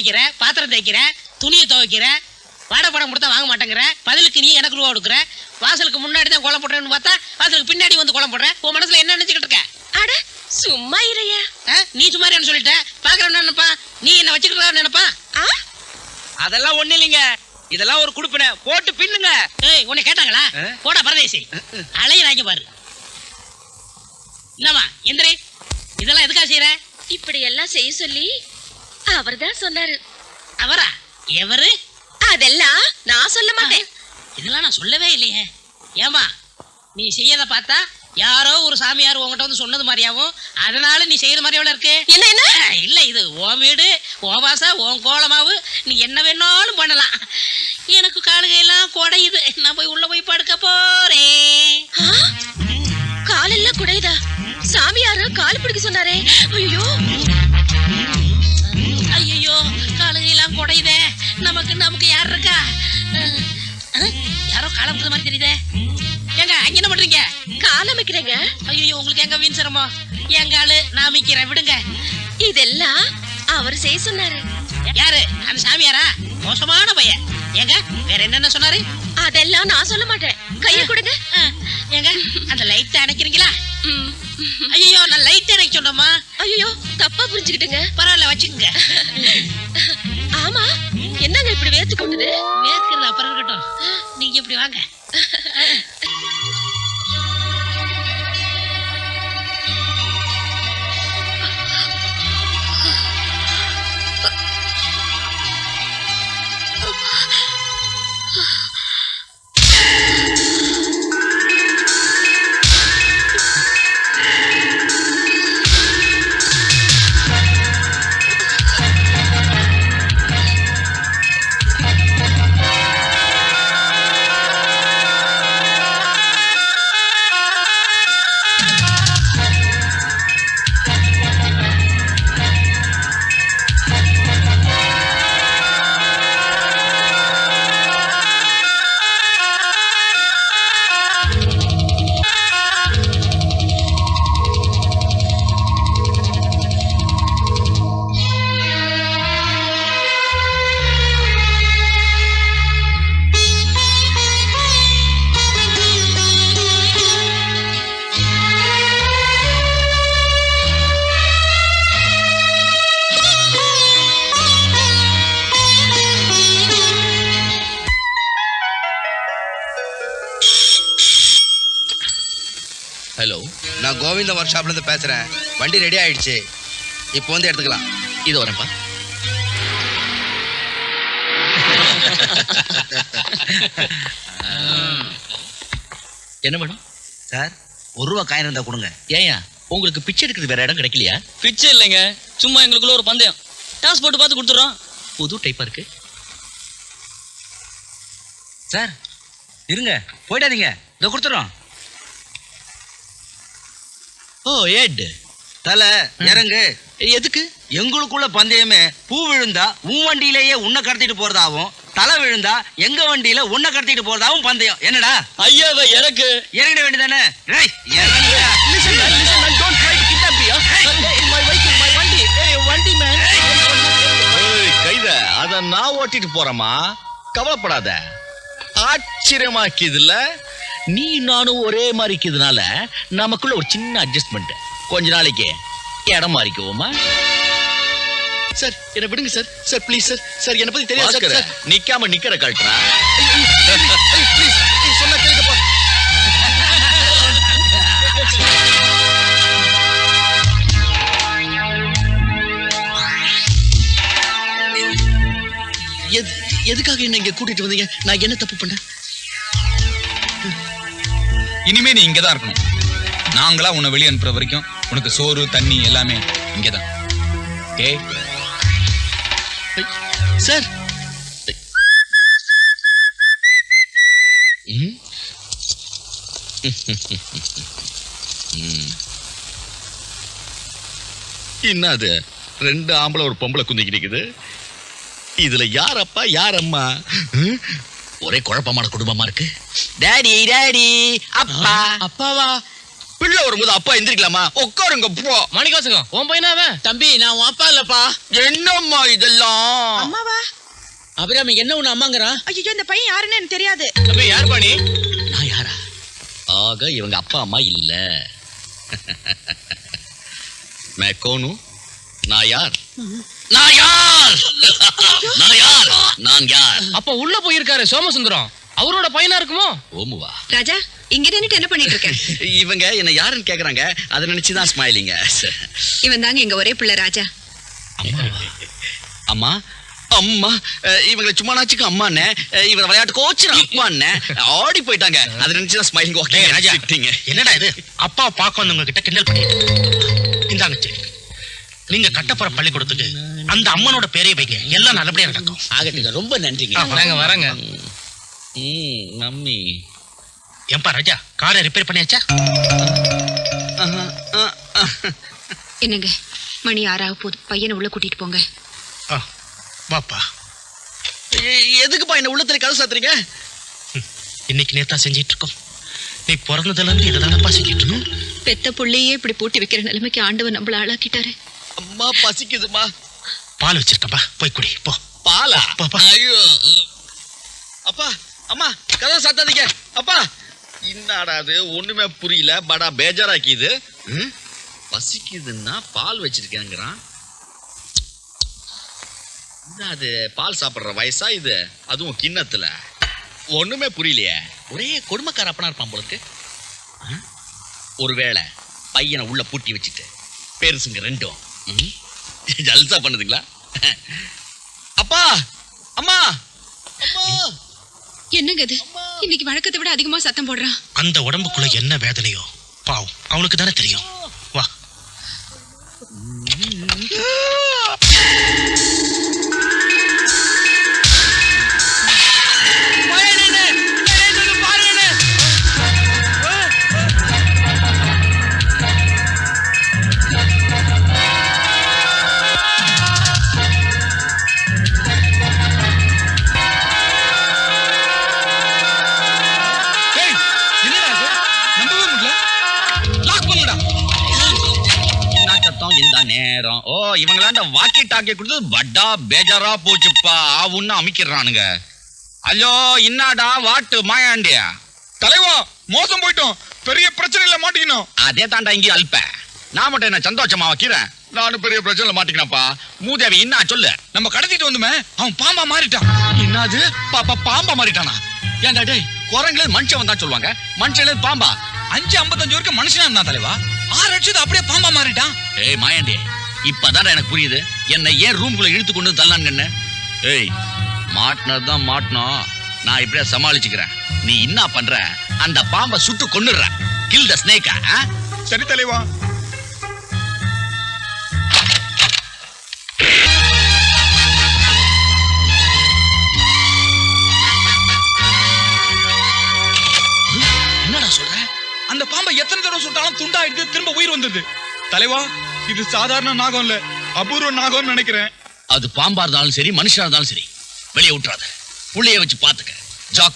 வைக்கிற பாத்திரம் தேய்க்கிற துணியை துவைக்கிற வாடகை படம் கொடுத்தா வாங்க மாட்டேங்கிற பதிலுக்கு நீ எனக்கு ரூபா கொடுக்குற வாசலுக்கு முன்னாடி தான் கோலம் போடுறேன்னு பார்த்தா வாசலுக்கு பின்னாடி வந்து கோலம் போடுற உன் மனசுல என்ன நினைச்சுக்கிட்டு இருக்க? அட சும்மா இறையா? நீ சுமாரியான்னு சொல்லிட்ட. பாக்குறேன் நினைப்பா? நீ என்ன வச்சுக்கிறதா நினைப்பா? அதெல்லாம் ஒண்ணு இல்லைங்க. இதெல்லாம் ஒரு குடுப்பின. போட்டு பின்னுங்க. ஏய் உன்னை கேட்டாங்களா? போடா பரதேசி. அலையிறாங்க பாரு. என்னம்மா எந்திரி. இதெல்லாம் எதுக்காக செய்யற இப்படி எல்லாம் செய்ய சொல்லி அவர்தான் சொன்னாரு. அவரா? எவரு? அதெல்லாம் நான் சொல்ல மாட்டேன். இதெல்லாம் நான் சொல்லவே இல்லையே. ஏமா நீ செய்யறத பார்த்தா யாரோ ஒரு சாமியார் உன்கிட்ட வந்து சொன்னது மாதிரியாவும் அதனால நீ செய்யற மாதிரி எவ்வளவு இருக்கு? என்ன என்ன? இல்ல இது உன் வீடு உன் வாசா உன் கோலமாவு நீ என்ன வேணாலும் பண்ணலாம். எனக்கு காலுகையெல்லாம் குடையுது. நான் போய் உள்ள போய் படுக்க போறேன்? காலெல்லாம் குடையுதா? சாமியாரு? கால் பிடிக்க சொன்னாரே. ஐயோ. காலம் மாதிரி தெரியுதே. ஏங்க அங்க என்ன பண்றீங்க? கால் அமைக்கிறேங்க ஐயோ உங்களுக்கு எங்க வீண் சிரமம்? எங்க ஆளு நான் மிக்கிறேன் விடுங்க. இதெல்லாம் அவர் செய்ய சொன்னாரு. யாரு? அந்த சாமியாரா? மோசமான பையன். ஏங்க வேற என்னென்ன சொன்னாரு? அதெல்லாம் நான் சொல்ல மாட்டேன். கைய கொடுங்க. ஏங்க அந்த லைட் அணைக்கிறீங்களா. ஐயோ நான் லைட் அணைக்க சொன்னோமா? ஐயோ தப்பா புரிஞ்சுக்கிட்டுங்க. பரவாயில்ல வச்சுக்கோங்க. ஆமா என்னங்க இப்படி வேர்த்து கொண்டுது இப்படி வாங்க. ஹலோ நான் கோவிந்த ஒர்க் ஷாப்ல இருந்து பேசுறேன். வண்டி ரெடி ஆயிடுச்சு. இப்போ வந்து எடுத்துக்கலாம். இது வரேன்ப்பா. என்ன மேடம்? சார் ஒரு ரூபா காயின் இருந்தா கொடுங்க. ஏயா உங்களுக்கு பிச்சை எடுக்கிறது வேற இடம் கிடைக்கலையா? பிச்சை இல்லைங்க. சும்மா எங்களுக்குள்ள ஒரு பந்தயம். டாஸ் போட்டு பார்த்து கொடுத்துறோம் புது டைப்பா இருக்கு. சார் இருங்க. போயிடாதீங்க. இதை கொடுத்துறோம் ஓ ஏட் தலை இறங்கு. எதுக்கு? எங்களுக்குள்ள பந்தயமே பூ விழுந்தா உன் வண்டியிலேயே உன்னை கடத்திட்டு போறதாவும் தலை விழுந்தா எங்க வண்டியில உன்னை கடத்திட்டு போறதாவும் பந்தயம். என்னடா? ஐயாவை எனக்கு. இறங்கிட வேண்டியதானே கைத அத நான் ஓட்டிட்டு போறேமா கவலைப்படாத. ஆச்சரியமாக்கியதுல நீ நானும் ஒரே மாதிரிக்கிறதுனால நமக்குள்ள ஒரு சின்ன அட்ஜஸ்ட்மெண்ட் கொஞ்ச நாளைக்கு இடம் மாறிக்குவோமா? சார் என்ன விடுங்க sir. Sir please sir. Sir என்ன பத்தி தெரியாது சார், சார். நிக்காம நிக்கிற கழட்டுறா சொன்னா எதுக்காக என்ன இங்க கூட்டிட்டு வந்தீங்க? நான் என்ன தப்பு பண்ணேன்? இனிமே நீ இங்கதான் இருக்கணும். நாங்களா உன்னை வெளியே அனுப்புற வரைக்கும் உனக்கு சோறு தண்ணி எல்லாமே இங்கதான். Okay sir. என்னது? ரெண்டு ஆம்பளை ஒரு பொம்பளை குந்திக்கிட்டு இருக்குது. இதுல யார் அப்பா யார் அம்மா? ஒரே குழப்பமான குடும்பமா இருக்கு. டாடி டேடி அப்பா. அப்பாவா? பிள்ளை வரும்போது அப்பா எந்திரிக்கலாமா? உட்காருங்க போ. மணிக்காசுங்க உன் பையனாவன் தம்பி நான் உன் அப்பா இல்லப்பா. என்னம்மா இதெல்லாம்? அம்மாவா? அபிராமி என்ன உன் அம்மாங்கிறான்? ஐயோ இந்த பையன் யாருன்னு எனக்கு தெரியாது. தம்பி யார் பாணி நான் யாரா? ஆக இவங்க அப்பா அம்மா இல்ல. மே கோனு நான் யார்? நான் யார்? நான் யார்? நான் யார்? அப்ப உள்ள போயிருக்காரு சோமசுந்தரம். அவரோட பையனா இருக்குமோ? ஓமுவா. ராஜா இங்க நின்னுட்டு என்ன பண்ணிட்டு இருக்க இவங்க என்ன யாருன்னு கேக்குறாங்க. அதை நினைச்சுதான் ஸ்மைலிங்க இவன் தாங்க எங்க ஒரே பிள்ளை ராஜா. அம்மா. அம்மா? இவங்களை சும்மா நாச்சுக்கு அஹ், இவரை விளையாட்டு கோச்சு அம்மாண்ணே. ஆடி போயிட்டாங்க. அதை நினைச்சுதான் ஸ்மைலிங் ஓகே ராஜா. என்னடா இது? அப்பா பார்க்க வந்தவங்க கிட்ட கிண்டல் பண்ணிட்டு இந்தாங்க நீங்க கட்டப்புற பள்ளிக்கூடத்துக்கு அந்த அம்மனோட பேரை வைங்க. எல்லாம் நல்லபடியா நடக்கும். ஆகட்டுங்க. ரொம்ப நன்றிங்க. வராங்க வராங்க ம் மம்மி. ஏன்பா ராஜா காரை ரிப்பேர் பண்ணியாச்சா? ஆஹா, ஆ, ஆ. என்னங்க? மணி ஆறாக போகுது பையனை உள்ள கூட்டிட்டு போங்க. ஆ, வாப்பா. எதுக்குப்பா என்ன உள்ளத்துல கதை சாத்துறீங்க? இன்னைக்கு நேத்தா செஞ்சிட்டு இருக்கோம் நீ பிறந்ததுல இருந்து இதுதானப்பா செஞ்சிட்டு இருக்கோம் பெத்த புள்ளையே இப்படி பூட்டி வைக்கிற நிலைமைக்கு ஆண்டவன் நம்மள ஆளாக்கிட்டாரு. அம்மா பசிக்குதுமா பால் வச்சிருக்கப்பா. போய் குடி. போ. பாலா. ஐயோ. அப்பா அம்மா கதை சாத்தாதீங்க. அப்பா. என்னடா அது? ஒண்ணுமே புரியல. படா பேஜாராக்கிது? பசிக்குதுன்னா பால் வச்சிருக்கேங்கிறான். அது பால் சாப்பிடுற வயசா இது? அதுவும் கிண்ணத்துல. ஒண்ணுமே புரியலையே. ஒரே கொடுமைக்கார அப்பனா இருப்பான் போலுக்கு ஒருவேளை பையனை உள்ள பூட்டி வச்சுட்டு பெருசுங்க ரெண்டும்? ஜல்சா பண்ணுதுங்களா? அப்பா அம்மா அம்மா. என்னங்க இது? இன்னைக்கு வழக்கத்தை விட அதிகமா சத்தம் போடுறான். அந்த உடம்புக்குள்ள என்ன வேதனையோ பாவம் அவனுக்கு தானே தெரியும். வா. டாக்கி கொடுத்தது பட்டா பேஜாரா போச்சுப்பா. ஆவுன்னு அமைக்கிறானுங்க ஹலோ இன்னாடா வாட்டு மாயாண்டியா? தலைவா மோசம் போயிட்டோம். பெரிய பிரச்சனையில மாட்டிக்கணும். அதே தாண்டா இங்கே அல்ப. நான் மட்டும் என்ன சந்தோஷமா வைக்கிறேன்? நானும் பெரிய பிரச்சனை மாட்டிக்கினப்பா. மூதேவி என்ன சொல்லு? நம்ம கடத்திட்டு வந்துமே அவன் பாம்பா மாறிட்டான். என்னது பாப்பா பாம்பா மாறிட்டானா? ஏன்டா டேய் குரங்குல மனுஷன் தான் சொல்லுவாங்க. மனுஷன் பாம்பா. அஞ்சு ஐம்பத்தஞ்சு வரைக்கும் மனுஷனா இருந்தான் தலைவா. ஆறு அடிச்சது அப்படியே பாம்பா மாறிட்டான். ஏய் மாயாண்டி இப்பதான் எனக்கு புரியுது. என்னை ஏன் ரூம்குள்ள இழுத்து கொண்டு தள்ளான்னு ஏய் மாட்டினது தான் மாட்டினோம். நான் இப்படியே சமாளிச்சுக்கிறேன். நீ என்ன பண்ற? அந்த பாம்பை சுட்டு கொன்னுடுற. கில் த ஸ்னேக்கா சரி தலைவா. என்னடா சொல்ற? அந்த பாம்பை எத்தனை தடவை சுட்டாலும் துண்டாயிடுது திரும்ப உயிர் வந்தது தலைவா இது சாதாரண நாகம் இல்ல. அபூர்வ நாகம் நினைக்கிறேன். அது பாம்பா இருந்தாலும் சரி மனுஷனா இருந்தாலும் சரி. வெளியே விட்டுறாத புள்ளைய வச்சு பாத்துக்க. ஜாக்க